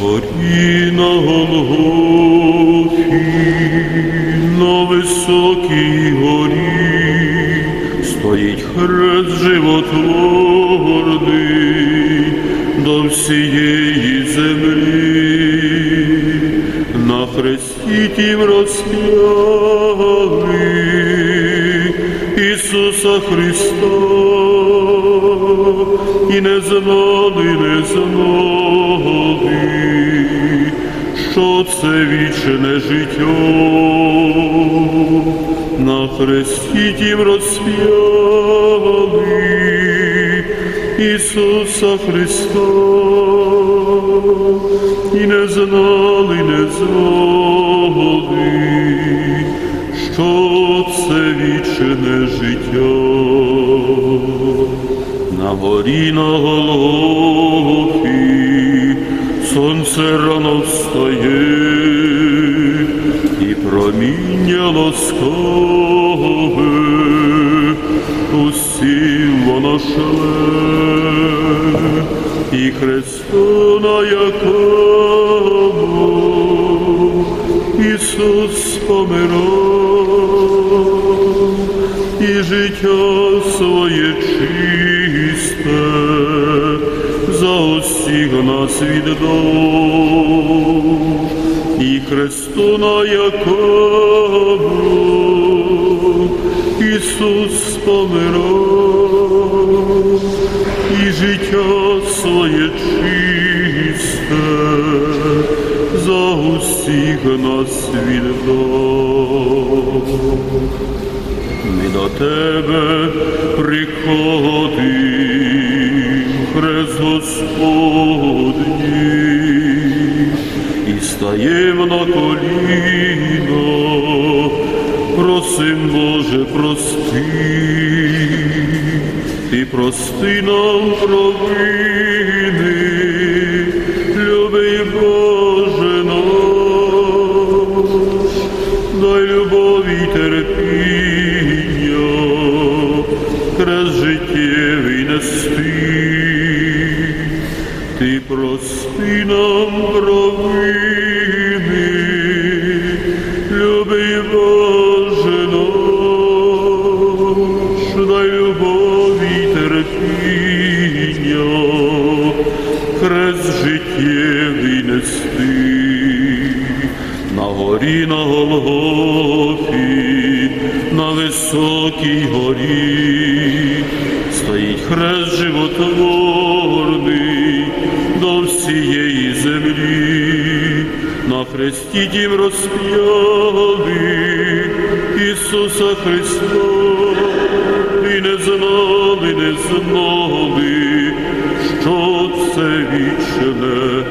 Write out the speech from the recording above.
горі на Голгофі, на високій горі, стоїть хрест животворний до всієї землі, на хресті тім розп'яли Ісуса Христа, і не знали, не знали, це вічне життя, на хресті тім розп'яли Ісуса Христа, і не знали, не знали, що це вічне життя. На горі на Голгофі сонце рано встає, і проміння ласкове усім воно шле, і Христу на якому Ісус помирав, і життя своє чисте усіх нас віддав, і Христу на якому Ісус помирав, і життя своє чисте за усіх нас віддав. Ми до тебе приходимо, Господній, і стаємо на коліно, просим, Боже, прости, ти прости нам провини, любий Боже наш, дай любові терпіння, хрест життєвий нести, ти прости нам провини, любий Боже наш, дай любові терпіння, хрест життєвий нести на горі на Голгофі, на високій горі, стоїть хрест животворний всієї землі, на хресті дім розп'яли Ісуса Христа, і не знали, не знали, що це вічне